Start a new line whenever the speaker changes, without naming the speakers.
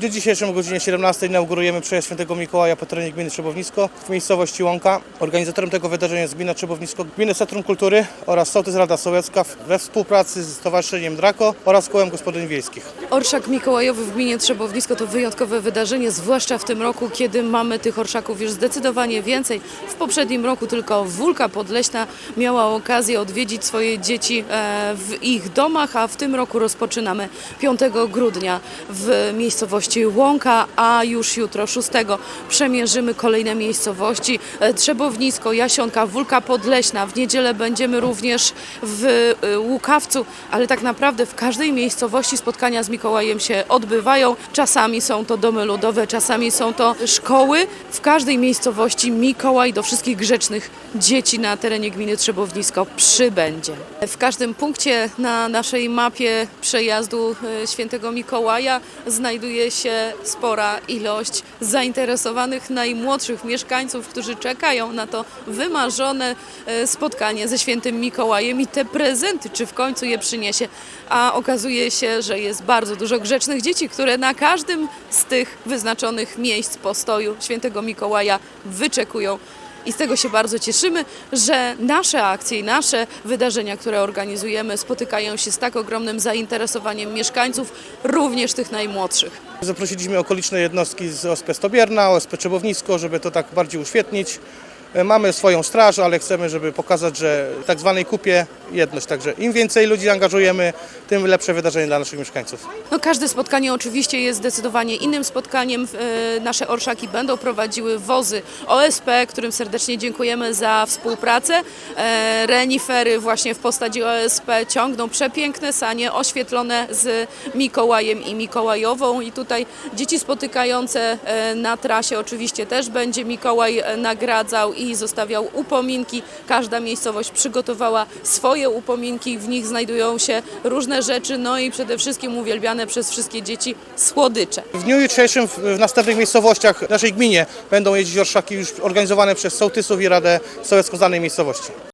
dniu dzisiejszym o godzinie 17 inaugurujemy przejazd Świętego Mikołaja po terenie gminy Trzebownisko w miejscowości Łąka. Organizatorem tego wydarzenia jest gmina Trzebownisko, Gminy Centrum Kultury oraz Sołtys Rada Sołecka we współpracy z Stowarzyszeniem Drako oraz Kołem Gospodyń Wiejskich.
Orszak Mikołajowy w gminie Trzebownisko to wyjątkowe wydarzenie, zwłaszcza w tym roku, kiedy mamy tych orszaków już zdecydowanie więcej. W poprzednim roku tylko Wólka Podleśna miała okazję odwiedzić swoje dzieci e, w ich domach, a w tym roku rozpoczynamy 5 grudnia w miejscowości Łąka, a już jutro 6 przemierzymy kolejne miejscowości e, Trzebownisko, Jasionka, Wólka Podleśna. W niedzielę będziemy również w e, Łukawcu, ale tak naprawdę w każdej miejscowości spotkania z Mikołajem się odbywają. Czasami są to domy ludowe, czasami są to szkoły. W każdej miejscowości Mikołaj do wszystkich grzecznych dzieci na terenie gminy Trzebownisko przybędzie. W każdym punkcie na naszej mapie przejazdu e, Świętego Mikołaja znajduje się spora ilość zainteresowanych najmłodszych mieszkańców, którzy czekają na to wymarzone e, spotkanie ze Świętym Mikołajem i te prezenty, czy w końcu je przyniesie. A okazuje się, że jest bardzo dużo grzecznych dzieci, które na każdym z tych wyznaczonych miejsc postoju Świętego Mikołaja wyczekują. I z tego się bardzo cieszymy, że nasze akcje i nasze wydarzenia, które organizujemy, spotykają się z tak ogromnym zainteresowaniem mieszkańców, również tych najmłodszych.
Zaprosiliśmy okoliczne jednostki z OSP Stobierna, OSP Trzebownisko, żeby to tak bardziej uświetnić. E, Mamy swoją straż, ale chcemy, żeby pokazać, że w tak zwanej kupie jedność. Także im więcej ludzi angażujemy, tym lepsze wydarzenie dla naszych mieszkańców.
No, każde spotkanie oczywiście jest zdecydowanie innym spotkaniem. E, Nasze orszaki będą prowadziły wozy OSP, którym serdecznie dziękujemy za współpracę. E, Renifery właśnie w postaci OSP ciągną przepiękne sanie oświetlone z Mikołajem i Mikołajową. I tutaj dzieci spotykające na trasie oczywiście też będzie Mikołaj nagradzał i zostawiał upominki. Każda miejscowość przygotowała swoje upominki, w nich znajdują się różne rzeczy, no i przede wszystkim uwielbiane przez wszystkie dzieci słodycze.
W dniu jutrzejszym w następnych miejscowościach w naszej gminie będą jeździć orszaki już organizowane przez sołtysów i Radę Sołecką danej miejscowości.